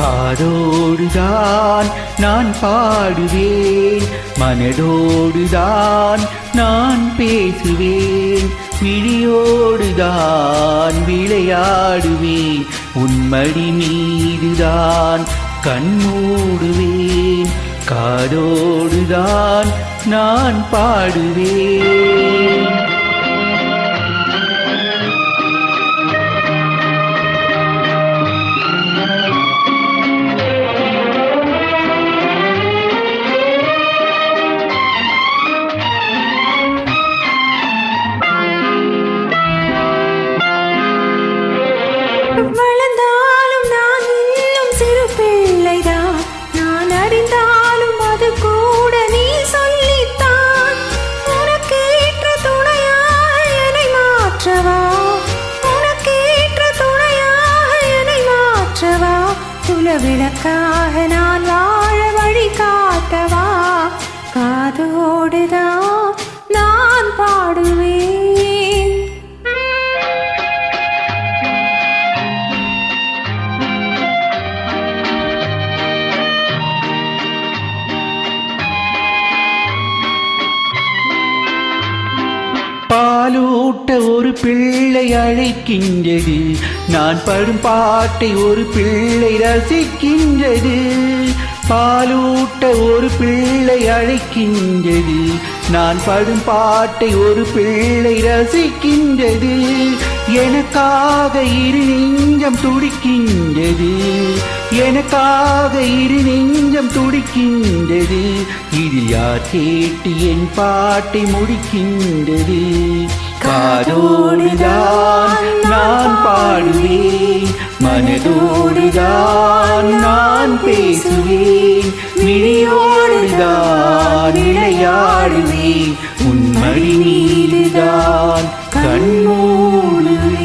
காதோடுதான் நான் பாடுவேன் மனதோடுதான் நான் பேசுவேன் விழியோடுதான் விளையாடுவேன் உன்மடி மீதுதான் கண்மூடுவேன் காதோடுதான் நான் பாடுவேன். விளக்காக நான் வாழ வழி காட்டவா? காதோடுதான் போட்ட ஒரு பிள்ளை அழைக்கின்றது. நான் படும் பாட்டை ஒரு பிள்ளை ரசிக்கின்றது. பாலூட்ட ஒரு பிள்ளை அழைக்கின்றது. நான் படும் பாட்டை ஒரு பிள்ளை ரசிக்கின்றது. எனக்காக இரு நெஞ்சம் துடிக்கின்றது. எனக்காக இரு நெஞ்சம் துடிக்கின்றது. இது யார் கேட்டு என் பாட்டை முடிக்கின்றது? காதோடுதான் நான் பாடுவேன் மனதோடுதான் நான் பேசுவேன் விழியோடுதான் விளையாடுவேன் உண்மை மீதுதான் கண்மூடுவேன்